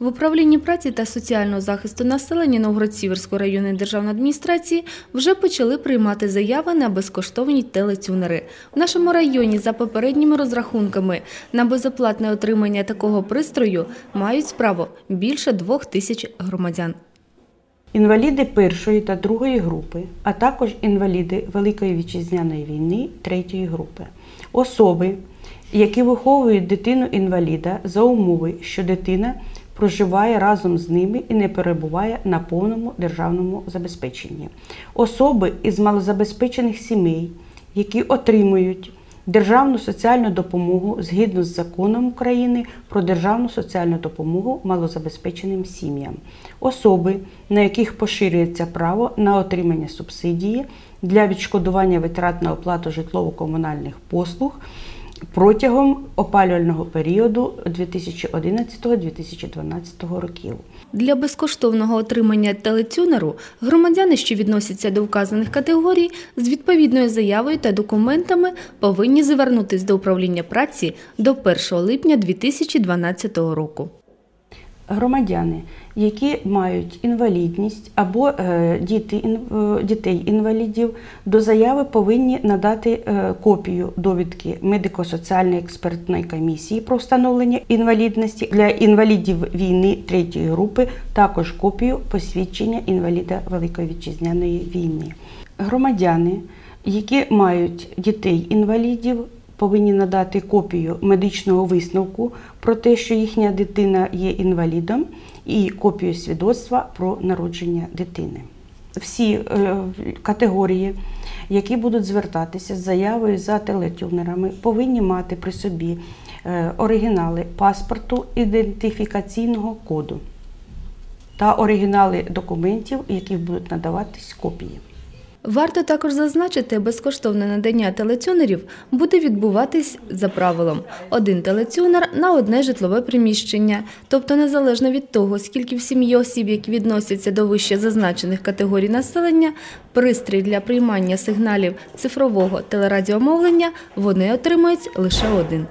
В управлінні праці та соціального захисту населення Новгород-Сіверської районної державної адміністрації вже почали приймати заяви на безкоштовні телетюнери. В нашому районі, за попередніми розрахунками, на безоплатне отримання такого пристрою мають справу більше двох тисяч громадян. Інваліди першої та другої групи, а також інваліди Великої вітчизняної війни третьої групи, особи, які виховують дитину інваліда за умови, що дитина проживає разом з ними і не перебуває на повному державному забезпеченні, особи із малозабезпечених сімей, які отримують державну соціальну допомогу згідно з законом України про державну соціальну допомогу малозабезпеченим сім'ям, особи, на яких поширюється право на отримання субсидії для відшкодування витрат на оплату житлово-комунальних послуг протягом опалювального періоду 2011-2012 років. Для безкоштовного отримання телетюнеру громадяни, що відносяться до вказаних категорій, з відповідною заявою та документами повинні звернутися до управління праці до 1 липня 2012 року. Громадяни, які мають інвалідність або е, діти, е, дітей інвалідів, до заяви повинні надати е, копію довідки медико-соціальної експертної комісії про встановлення інвалідності для інвалідів війни третьої групи, також копію посвідчення інваліда Великої вітчизняної війни. Громадяни, які мають дітей-інвалідів, повинні надати копію медичного висновку про те, що їхня дитина є інвалідом, і копію свідоцтва про народження дитини. Всі е, категорії, які будуть звертатися з заявою за телетюнерами, повинні мати при собі е, оригінали паспорту ідентифікаційного коду та оригінали документів, яких будуть надаватись копії. Варто також зазначити, безкоштовне надання телетюнерів буде відбуватись за правилом один телетюнер на одне житлове приміщення, тобто незалежно від того, скільки в сім'ї осіб, які відносяться до вище зазначених категорій населення, пристрій для приймання сигналів цифрового телерадіомовлення вони отримують лише один.